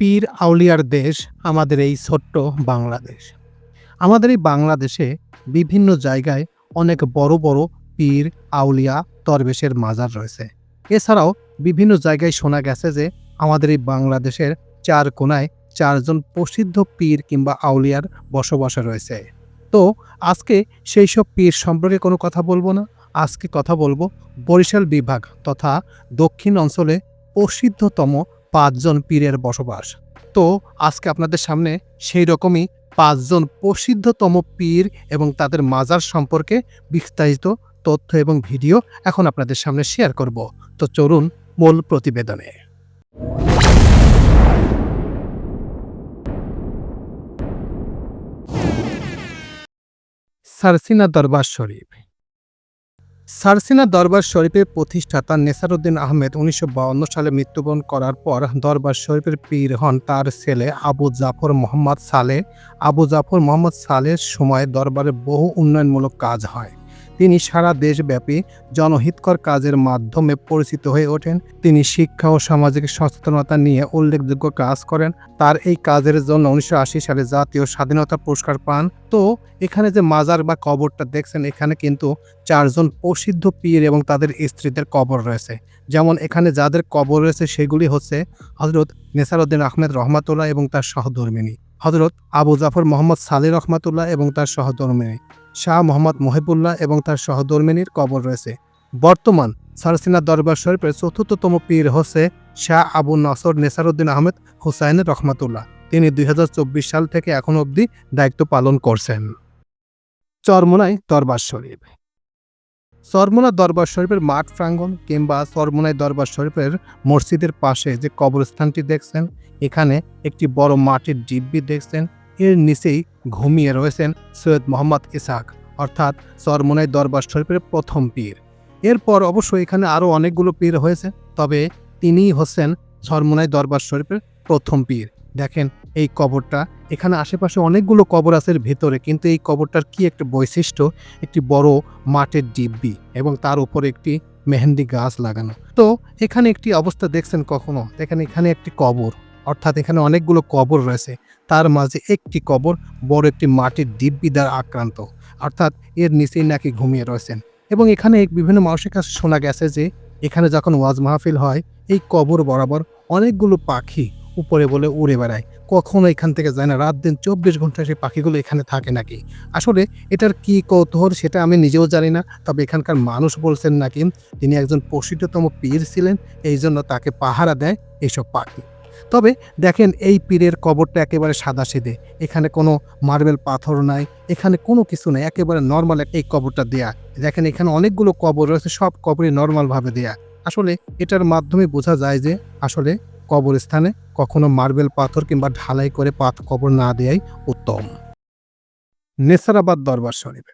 পীর আউলিয়ার দেশ আমাদের এই ছোট্ট বাংলাদেশ। আমাদের এই বাংলাদেশে বিভিন্ন জায়গায় অনেক বড় বড় পীর আউলিয়া তরবেশের মাজার রয়েছে। এছাড়াও বিভিন্ন জায়গায় শোনা গেছে যে আমাদের এই বাংলাদেশের চার কোনায় চারজন প্রসিদ্ধ পীর কিংবা আউলিয়ার বসবাস রয়েছে। তো আজকে সেই সব পীর সম্পর্কে কোনো কথা বলব না। আজকে কথা বলব বরিশাল বিভাগ তথা দক্ষিণ অঞ্চলে প্রসিদ্ধতম পাঁচজন পীরের বসবাস। তো আজকে আপনাদের সামনে সেই রকমই পাঁচজন প্রসিদ্ধতম পীর এবং তাদের মাজার সম্পর্কে বিস্তারিত তথ্য এবং ভিডিও এখন আপনাদের সামনে শেয়ার করব। তো চলুন মূল প্রতিবেদনে। সারসিনা দরবার শরীফ। সারসিনা দরবার শরীফের প্রতিষ্ঠাতা নেসারউদ্দিন আহমেদ উনিশশো সালে মৃত্যুবরণ করার পর দরবার শরীফের পীর হন তার ছেলে আবু জাফর মোহাম্মদ সালে। আবু জাফর মোহাম্মদ সালের সময় দরবারে বহু উন্নয়নমূলক কাজ হয়। তিনি সারা দেশব্যাপী জনহিতকর কাজের মাধ্যমে পরিচিত হয়ে ওঠেন। তিনি শিক্ষা ও সামাজিক সচেতনতা নিয়ে উল্লেখযোগ্য কাজ করেন। তার এই কাজের জন্য উনিশশো আশি সালে জাতীয় স্বাধীনতা পুরস্কার পান। তো, এখানে যে মাজার বা কবরটা দেখছেন, এখানে কিন্তু চারজন প্রসিদ্ধ পীর এবং তাদের স্ত্রীদের কবর রয়েছে। যেমন এখানে যাদের কবর রয়েছে, সেগুলি হচ্ছে হজরত নেসারউদ্দিন আহমেদ রহমাতুল্লাহ এবং তার সহধর্মিনী। হজরত আবু জাফর মোহাম্মদ সালি রহমাতুল্লাহ এবং তার সহধর্মিনী। শাহ মোহাম্মদ মহিবুল্লাহ এবং তার সহধর্মিনীর কবর রয়েছে। বর্তমান সারসিনা দরবার শরীফের চতুর্থতম পীর হচ্ছে শাহ আবু নসর নেসারউদ্দিন আহমেদ হুসাইন রহমাতুল্লাহ। তিনি দুই হাজার চব্বিশ সাল থেকে এখন অবধি দায়িত্ব পালন করছেন। চরমোনাই দরবার শরীফ। চরমোনা দরবার শরীফের মাঠ প্রাঙ্গণ কিংবা চরমোনাই দরবার শরীফের মসজিদের পাশে যে কবরস্থানটি দেখছেন, এখানে একটি বড় মাটির ডিব্বি দেখছেন এর নিচেই ঘুমিয়ে রয়েছেন সৈয়দ মোহাম্মদ ইসাক অর্থাৎ চরমোনাই দরবার শরীফের প্রথম পীর। এরপর অবশ্য এখানে আরও অনেকগুলো পীর হয়েছে, তবে তিনিই হচ্ছেন চরমোনাই দরবার শরীফের প্রথম পীর। দেখেন, এই কবরটা, এখানে আশেপাশে অনেকগুলো কবর আছে ভেতরে, কিন্তু এই কবরটার কি একটা বৈশিষ্ট্য? একটি বড় মাটির ডিব্বি এবং তার উপরে একটি মেহেন্দি গাছ লাগানো। তো এখানে একটি অবস্থা দেখছেন কখনো? দেখেন, এখানে একটি কবর। অর্থাৎ এখানে অনেকগুলো কবর রয়েছে। তার মাঝে একটি কবর বড় একটি মাটির দিব্যি দ্বারা আক্রান্ত। অর্থাৎ এর নিচেই নাকি ঘুমিয়ে রয়েছেন। এবং এখানে বিভিন্ন মানুষের কাছে শোনা গেছে যে, এখানে যখন ওয়াজ মাহফিল হয়, এই কবর বরাবর অনেকগুলো পাখি উপরে বলে উড়ে বেড়ায়। কখনো এখান থেকে যায় না, রাত দিন চব্বিশ ঘণ্টা সেই পাখিগুলো এখানে থাকে নাকি? আসলে এটার কি কৌতূহল সেটা আমি নিজেও জানি না, তবে এখানকার মানুষ বলছেন নাকি, তিনি একজন প্রসিদ্ধতম পীর ছিলেন, এই জন্য তাকে পাহারা দেয় এইসব পাখি। তবে দেখেন এই পীরের কবরটা একেবারে সাদা সিধে এখানে কোনো মার্বেল পাথর নাই, এখানে কোনো কিছু নাই, একেবারে নর্মাল এই কবরটা দেয়া। দেখেন এখানে অনেকগুলো কবর রয়েছে, সব কবরই নর্মালভাবে দেয়া। আসলে এটার মাধ্যমে বোঝা যায় যে আসলে কবরস্থানে কখনো মার্বেল পাথর কিংবা ঢালাই করে পাথ কবর না দেয়াই উত্তম। নেসারাবাদ দরবার শরীফ।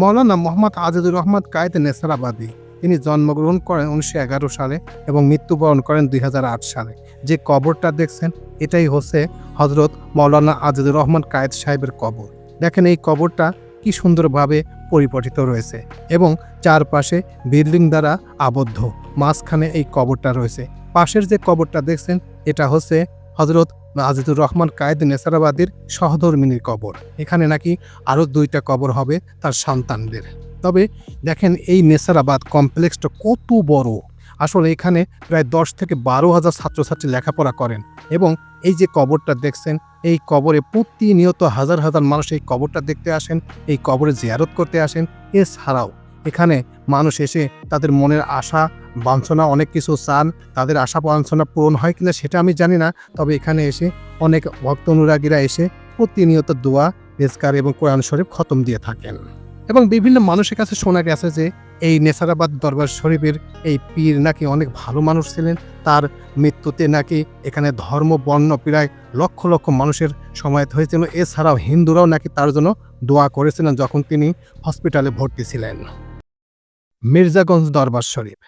মৌলানা মোহাম্মদ আজিজুর রহমান কায়েদ নেসারাবাদী। তিনি জন্মগ্রহণ করেন উনিশশো এগারো সালে এবং মৃত্যুবরণ করেন দুই হাজার আট সালে। যে কবরটা দেখছেন, এটাই হচ্ছে হজরত মৌলানা আজিজুর রহমান কায়েদ সাহেবের কবর। দেখেন এই কবরটা কি সুন্দরভাবে পরিপঠিত রয়েছে এবং চারপাশে বিল্ডিং দ্বারা আবদ্ধ। মাঝখানে এই কবরটা রয়েছে। পাশের যে কবরটা দেখছেন, এটা হচ্ছে হজরত আজিজুর রহমান কায়েদ নেসারাবাদীর সহধর্মিনীর কবর। এখানে নাকি আরও দুইটা কবর হবে তার সন্তানদের। তবে দেখেন এই নেসারাবাদ কমপ্লেক্সটা কত বড়। আসলে এখানে প্রায় দশ থেকে বারো হাজার ছাত্রছাত্রী লেখাপড়া করেন এবং এই যে কবরটা দেখছেন, এই কবরে প্রতিনিয়ত হাজার হাজার মানুষ এই কবরটা দেখতে আসেন, এই কবরে জিয়ারত করতে আসেন। এছাড়াও এখানে মানুষ এসে তাদের মনের আশা, বাঞ্ছনা অনেক কিছু চান। তাদের আশা, বাঞ্ছনা পূরণ হয় কিনা সেটা আমি জানি না, তবে এখানে এসে অনেক ভক্ত অনুরাগীরা এসে প্রতিনিয়ত দোয়া রেজকার এবং কোরআন শরীফ খতম দিয়ে থাকেন। এবং বিভিন্ন মানুষের কাছে শোনা গেছে যে এই নেসারাবাদ দরবার শরীফের এই পীর নাকি অনেক ভালো মানুষ ছিলেন। তার মৃত্যুতে নাকি এখানে ধর্ম, বর্ণ প্রায় লক্ষ লক্ষ মানুষের সমায়ত হয়েছিল। এছাড়াও হিন্দুরাও নাকি তার জন্য দোয়া করেছিলেন যখন তিনি হসপিটালে ভর্তি ছিলেন। মির্জাগঞ্জ দরবার শরীফ।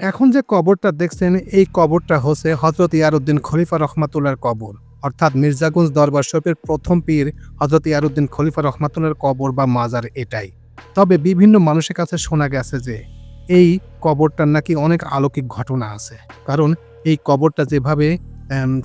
এখন যে কবরটা দেখছেন, এই কবরটা হচ্ছে হজরত ইয়ারউদ্দিন খলিফা রহমাতুল্লার কবর। অর্থাৎ মির্জাগঞ্জ দরবার শরীফের প্রথম পীর হজরত ইয়ারুদ্দিন খলিফা রহমাতুল্লার কবর বা মাজার এটাই। তবে বিভিন্ন মানুষের কাছে শোনা গেছে যে, এই কবরটার নাকি অনেক অলৌকিক ঘটনা আছে। কারণ এই কবরটা যেভাবে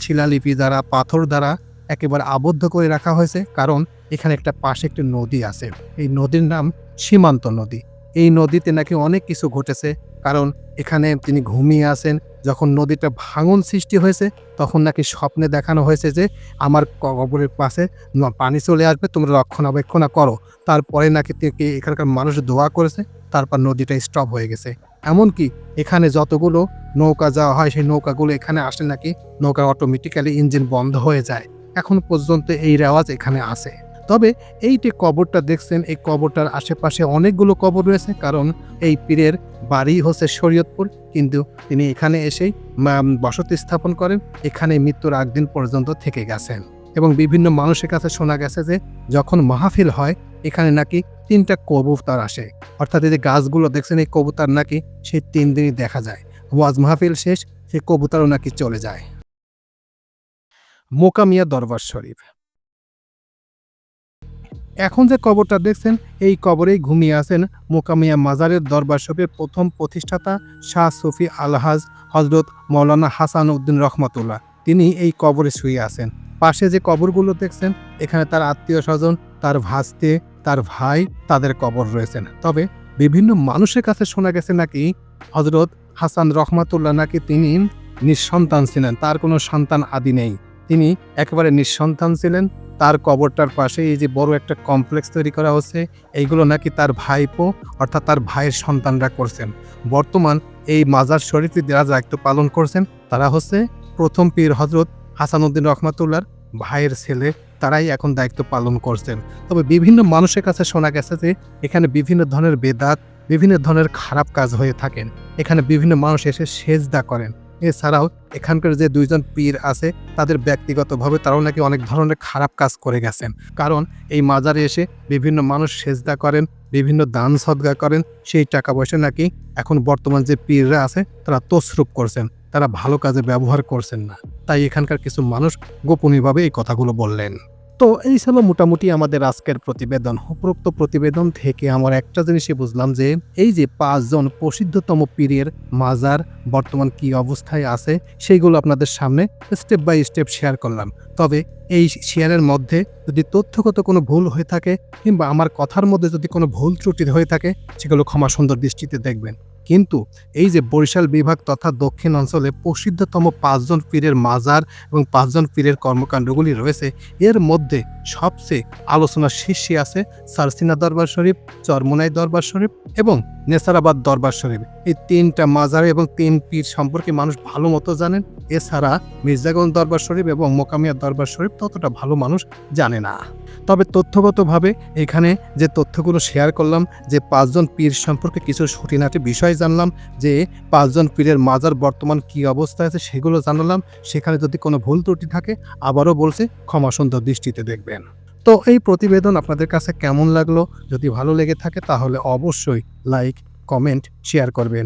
শিলালিপি দ্বারা, পাথর দ্বারা একেবারে আবদ্ধ করে রাখা হয়েছে, কারণ এখানে একটা পাশে একটি নদী আছে। এই নদীর নাম সীমান্ত নদী। এই নদীতে নাকি অনেক কিছু ঘটেছে কারণ এখানে তিনি ঘুমিয়ে আসেন যখন নদীটা ভাঙন সৃষ্টি হয়েছে, তখন নাকি স্বপ্নে দেখানো হয়েছে যে আমার কবরের পাশে পানি চলে আসবে, তোমরা রক্ষণাবেক্ষণ করো। তারপরে নাকি এখানকার মানুষ দোয়া করেছে, তারপর নদীটা স্টপ হয়ে গেছে। এমনকি এখানে যতগুলো নৌকা যাওয়া হয়, সেই নৌকাগুলো এখানে আসে নাকি নৌকা অটোমেটিক্যালি ইঞ্জিন বন্ধ হয়ে যায়। এখন পর্যন্ত এই রেওয়াজ এখানে আছে। তবে এই যে কবরটা দেখছেন, এই কবরটার আশেপাশে অনেকগুলো কবর রয়েছে, কারণ এই পীরের বাড়ি হচ্ছে শরীয়তপুর, কিন্তু তিনি এখানে এসেই বসতি স্থাপন করেন, এখানে মৃত্যুর আগ দিন পর্যন্ত থেকে গেছেন। এবং বিভিন্ন মানুষের কাছে শোনা গেছে যে যখন মাহফিল হয়, এখানে নাকি তিনটা কবুতর আসে। অর্থাৎ এই যে গাছগুলো দেখছেন, এই কবুতর নাকি সেই তিন দিনই দেখা যায়। ওয়াজ মাহফিল শেষ, সেই কবুতরও নাকি চলে যায়। মোকামিয়া দরবার শরীফ। এখন যে কবরটা দেখছেন, এই কবরেই ঘুমিয়ে আছেন মোকামিয়া মাজারের দরবার শরীফের প্রথম প্রতিষ্ঠাতা শাহ সুফি আলহাজ হজরত মৌলানা হাসান উদ্দিন রহমতুল্লাহ। তিনি এই কবরে শুয়ে আছেন। পাশে যে কবরগুলো দেখছেন, এখানে তার আত্মীয় স্বজন, তার ভাস্তে, তার ভাই তাদের কবর রয়েছেন। তবে বিভিন্ন মানুষের কাছে শোনা গেছে নাকি হজরত হাসান রহমাতুল্লাহ নাকি তিনি নিঃসন্তান ছিলেন, তার কোনো সন্তান আদি নেই। তিনি একেবারে নিঃসন্তান ছিলেন তার কবরটার পাশে এই যে বড় একটা কমপ্লেক্স তৈরি করা হচ্ছে, এইগুলো নাকি তার ভাইপো অর্থাৎ তার ভাইয়ের সন্তানরা করছেন। বর্তমান এই মাজার শরীফে যারা দায়িত্ব পালন করছেন, তারা হচ্ছে প্রথম পীর হজরত হাসানুদ্দিন রহমাতুল্লার ভাইয়ের ছেলে, তারাই এখন দায়িত্ব পালন করছেন। তবে বিভিন্ন মানুষের কাছে শোনা গেছে যে, এখানে বিভিন্ন ধরনের বেদাত, বিভিন্ন ধরনের খারাপ কাজ হয়ে থাকেন। এখানে বিভিন্ন মানুষ এসে সেজদা করেন। এছাড়াও এখানকার যে দুইজন পীর আছে, তাদের ব্যক্তিগতভাবে তারাও নাকি অনেক ধরনের খারাপ কাজ করে গেছেন। কারণ এই মাজারে এসে বিভিন্ন মানুষ সেজদা করেন, বিভিন্ন দান সদগা করেন, সেই টাকা পয়সা নাকি এখন বর্তমান যে পীররা আছে, তারা তসরূপ করছেন। তারা ভালো কাজে ব্যবহার করছেন না। তাই এখানকার কিছু মানুষ গোপনীয়ভাবে এই কথাগুলো বললেন। তো এই ছিল মোটামুটি আমাদের আজকের প্রতিবেদন। উপরোক্ত প্রতিবেদন থেকে আমার একটা জিনিসই বুঝলাম যে, এই যে পাঁচজন প্রসিদ্ধতম পীরের মাজার বর্তমান কি অবস্থায় আছে, সেইগুলো আপনাদের সামনে স্টেপ বাই স্টেপ শেয়ার করলাম। তবে এই শেয়ারের মধ্যে যদি তথ্যগত কোনো ভুল হয়ে থাকে কিংবা আমার কথার মধ্যে যদি কোনো ভুল ত্রুটি হয়ে থাকে, সেগুলো ক্ষমা সুন্দর দৃষ্টিতে দেখবেন। কিন্তু এই যে বরিশাল বিভাগ তথা দক্ষিণ অঞ্চলে প্রসিদ্ধতম পাঁচজন পীরের মাজার এবং পাঁচজন পীরের কর্মকাণ্ডগুলি রয়েছে, এর মধ্যে সবচেয়ে আলোচনার শীর্ষে আছে সারসিনা দরবার শরীফ, চরমোনাই দরবার শরীফ এবং নেসারাবাদ দরবার শরীফ। এই তিনটা মাজার এবং তিন পীর সম্পর্কে মানুষ ভালো মতো জানেন, এছাড়া মির্জাগঞ্জ দরবার শরীফ এবং মোকামিয়া দরবার শরীফ ততটা ভালো মানুষ জানে না। তবে তথ্যগতভাবে এখানে যে তথ্যগুলো শেয়ার করলাম, যে পাঁচজন পীর সম্পর্কে কিছু খুঁটিনাটি বিষয় জানলাম, যে পাঁচজন পীরের মাজার বর্তমান কি অবস্থায় আছে সেগুলো জানালাম, সেখানে যদি কোনো ভুল ত্রুটি থাকে আবারও বলছে, ক্ষমা সুন্দর দৃষ্টিতে দেখবেন। তো এই প্রতিবেদন আপনাদের কাছে কেমন লাগল? যদি ভালো লেগে থাকে তাহলে অবশ্যই লাইক কমেন্ট শেয়ার করবেন।